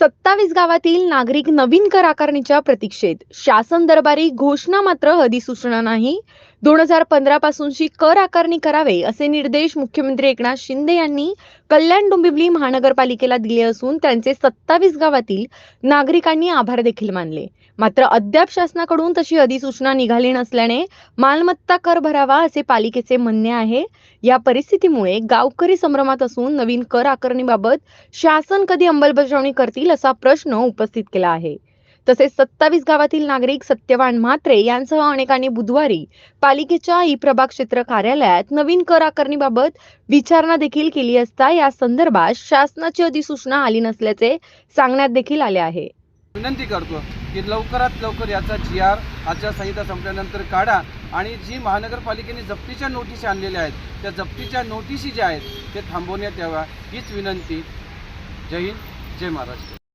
सत्तावीस गावातील नागरिक नवीन कर आकारणीच्या प्रतीक्षेत. शासन दरबारी घोषणा मात्र अधिसूचना नाही. दोन हजार पंधरा पासूनची कर आकारणी करावे असे निर्देश मुख्यमंत्री एकनाथ शिंदे यांनी कल्याण डोंबिवली महानगरपालिकेला दिले असून त्यांचे सत्तावीस गावातील नागरिकांनी आभार देखील मानले. मात्र अद्याप शासनाकडून तशी अधिसूचना निघाली नसल्याने मालमत्ता कर भरावा असे पालिकेचे म्हणणे आहे. या परिस्थितीमुळे गावकरी संभ्रमात असून नवीन कर आकारणीबाबत शासन कधी अंमलबजावणी करतील असा प्रश्न उपस्थित केला आहे. तसेच सत्तावीस गावातील नागरिक सत्यवान म्हात्रे यांसह अनेकांनी बुधवारी पालिकेच्या ई प्रभाग क्षेत्र कार्यालयात नवीन कर आकारणीबाबत विचारणा देखील केली असता या संदर्भात शासनाची अधिसूचना आली नसल्याचे सांगण्यात देखील आले आहे. विनंती करतो की लवकरात लवकर याचा जी आर आचारसंहिता संपल्यानंतर काढा आणि जी महानगरपालिकेने जप्तीच्या नोटीस आणलेल्या आहेत त्या जप्तीच्या नोटीसी ज्या आहेत ते थांबवण्यात याव्या. हीच विनंती. जय हिंद जय महाराष्ट्र.